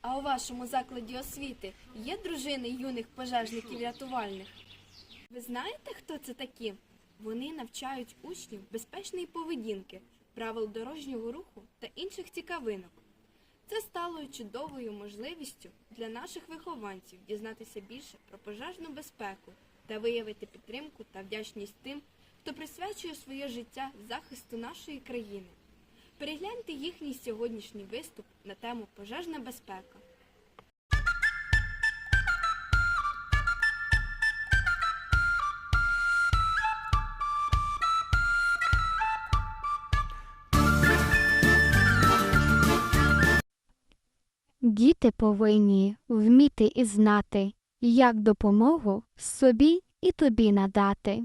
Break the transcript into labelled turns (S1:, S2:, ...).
S1: А у вашому закладі освіти є дружини юних пожежників-рятувальних? Ви знаєте, хто це такі? Вони навчають учнів безпечної поведінки, правил дорожнього руху та інших цікавинок. Це стало чудовою можливістю для наших вихованців дізнатися більше про пожежну безпеку та виявити підтримку та вдячність тим, хто присвячує своє життя захисту нашої країни. Перегляньте їхній сьогоднішній виступ на тему пожежна безпека.
S2: Діти повинні вміти і знати, як допомогу собі і тобі надати.